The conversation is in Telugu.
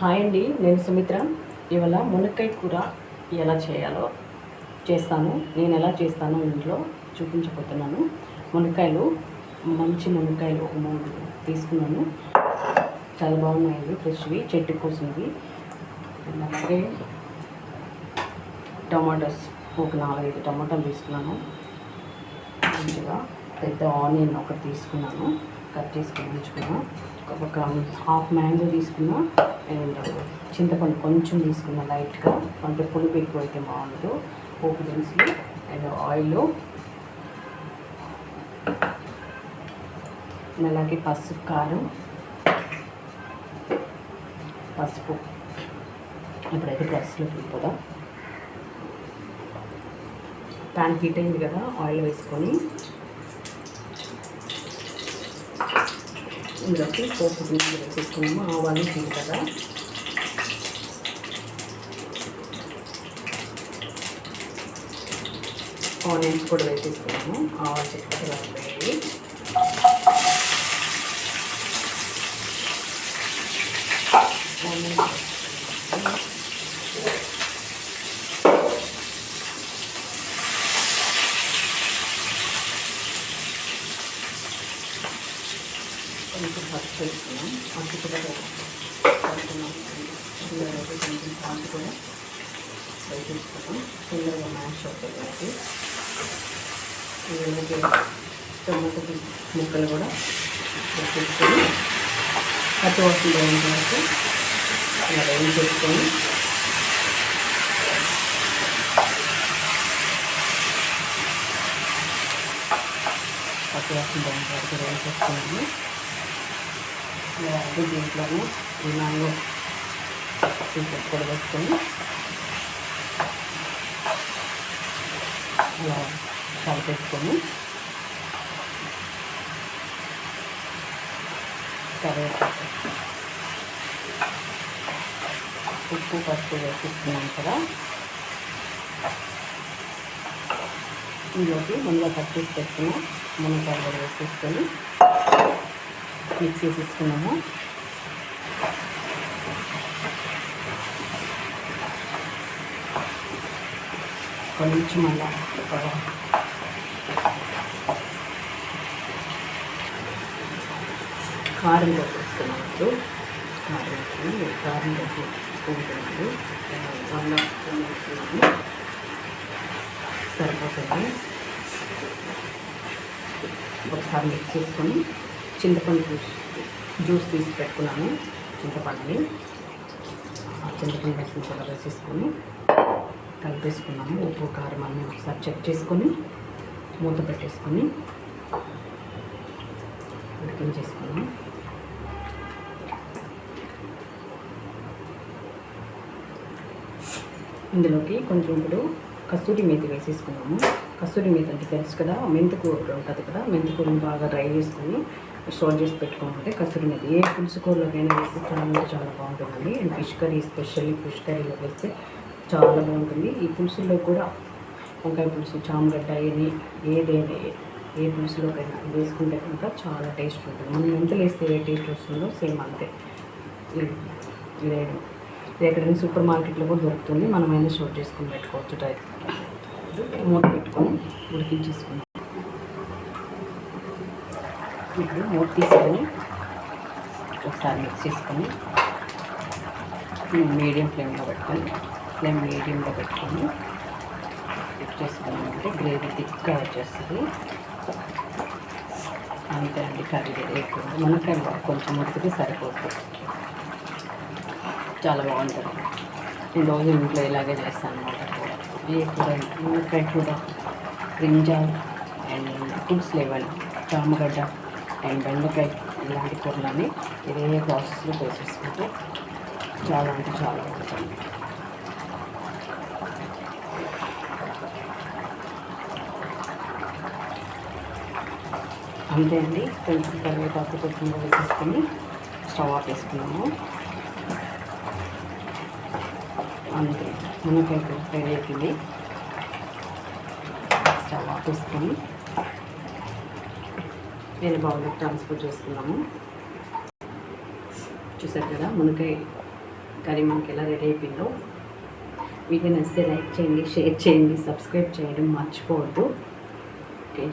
హాయ్ అండి నేను సుమిత్ర. ఇవాళ మునక్కాయ కూర ఎలా చేయాలో చేస్తాను. నేను ఎలా చేస్తానో ఇంట్లో చూపించబోతున్నాను. మునక్కాయలు మంచి మునక్కాయలు ఒక మూడు తీసుకున్నాను. చాలా బాగున్నాయి ఫ్రెష్వి చెట్టు కోసింది. అలాగే టమాటోస్ ఒక నాలుగైదు టమాటాలు తీసుకున్నాను. మంచిగా పెద్ద ఆనియన్ ఒకటి తీసుకున్నాను. కట్ చేసుకుని ఉంచుకున్నా. ఒక హాఫ్ మ్యాంగో తీసుకున్నా అండ్ చింతపండు కొంచెం తీసుకున్నా లైట్గా అంటే పులుపు ఎక్కువ అయితే బాగుండదు. పోపు దినుసులు అండ్ ఆయిల్ అలాగే పసుపు కారం. పసుపు. ఇప్పుడైతే ప్రెస్లోకి వెళ్ళిపోదాం. ప్యాన్ హీట్ అయింది కదా ఆయిల్ వేసుకొని. ఇందులోకి పోపు గింజలు వేసేసుకున్నాము ఆవాలు జీలకర్ర. ఆనియన్స్ కూడా వేసేసుకున్నాము ఆవాలు జీలకర్ర వేయాలి ఆనియన్స్ చేసుకున్నాం పసుపు కూడా వేసుకున్నాం కొంచెం సాల్ట్ కూడా వేసేసుకున్నాం తొందరగా మ్యాష్ అవుతుంది కాబట్టి అలాగే టమాటో ముక్కలు కూడా వేసుకొని పచ్చి వాసన పోయేంత వరకు అలా వేయించేసుకొని పచ్చి వాసన పోయేంత వరకు వేయించేసుకున్నాము అలాగే దీంట్లోనే ఈ మ్యాంగో పీసెస్ కూడా వేసుకొని అలా కలిపేసుకొని కరివేపాకు. ఉప్పు పసుపు వేసిస్తున్నాం కదా. ఇందులోకి ముందుగా కట్ చేసి పెట్టుకున్న మునక్కాయలు వేసేసుకొని మిక్స్ చేసేసుకున్నాము. కొంచెం అలా ఒక కారం వేసేసుకున్నాము కారం వేసుకుని కారం వేసుకుంటున్నాము వల్ల సరిపోతుంది. ఒకసారి మిక్స్ చేసుకొని చింతపండు జ్యూస్ జ్యూస్ తీసి పెట్టుకున్నాను చింతపండుని. చింతపండు రసం కూడా వేసేసుకొని కలిపేసుకున్నాము. ఉప్పు కారం అన్నీ ఒకసారి చెక్ చేసుకొని మూత పెట్టేసుకొని ఉడికించేసుకున్నాం ఇందులోకి కొంచెం ఇప్పుడు కస్తూరి మేతి వేసేసుకున్నాము. కస్తూరి మేతి అంటే తెలుసు కదా మెంతికూర ఉంటుంది కదా మెంతికూరని బాగా డ్రై చేసుకొని స్టోర్ చేసి పెట్టుకోమంటే కసూరి మేతి ఏ పులుసు కూరలోకైనా వేస్తే చాలా చాలా బాగుంటుందండి. And fish curry specially fish కర్రీలో వేస్తే చాలా బాగుంటుంది. ఈ పులుసుల్లో కూడా వంకాయ పులుసు చామగడ్డ ఏది ఏదైనా ఏ పులుసులోకైనా వేసుకుంటే కనుక చాలా టేస్ట్ ఉంటుంది. మనం ఎంత వేస్తే ఏ టేస్ట్ వస్తుందో సేమ్ అంతే. లేదు ఇది ఎక్కడైనా సూపర్ మార్కెట్లో కూడా దొరుకుతుంది. మనమైనా స్టోర్ చేసుకుని పెట్టుకోవచ్చు టైప్ మూత పెట్టుకొని ఉడికించేసుకున్నాం ఇప్పుడు మూడు తీసుకొని ఒకసారి మిక్స్ చేసుకొని మీడియం ఫ్లేమ్లో పెట్టుకొని ఫ్లేమ్ మీడియంలో పెట్టుకొని మిక్స్ చేసుకున్నామంటే గ్రేవీ థిక్గా వచ్చేస్తుంది. అంతే అండి కర్రీ ఎక్కువ మునక్కాయ కొంచెం ఉడికితే సరిపోతుంది. చాలా బాగుంటుంది. నేను రోజు ఇంట్లో ఇలాగే చేస్తాను అనమాట ఏ కూర మునక్కాయ కూర బ్రింజాల్ అండ్ పులుసు లేవాలి చామగడ్డ అండ్ బెండకాయ ఇలాంటి కూరలని ఇదే ప్రాసెస్లో చేసేసుకుంటే చాలా అంటే చాలా బాగుంటుంది. అంతే అండి. కొంచెం కరివేపాకు కొత్తిమీర వేసేసుకొని స్టవ్ ఆఫ్ వేసుకున్నాము అంతే. మునక్కాయ రెడీ అయిపోయింది. స్టవ్ ఆఫ్ వేసుకొని వేరే బౌల్లో ట్రాన్స్ఫర్ చేసుకున్నాము చూసారు కదా మునకాయ కర్రీ మనకి ఎలా రెడీ అయిపోయిందో. వీడియో నచ్చితే లైక్ చేయండి షేర్ చేయండి సబ్స్క్రైబ్ చేయడం మర్చిపోవద్దు. ఓకే.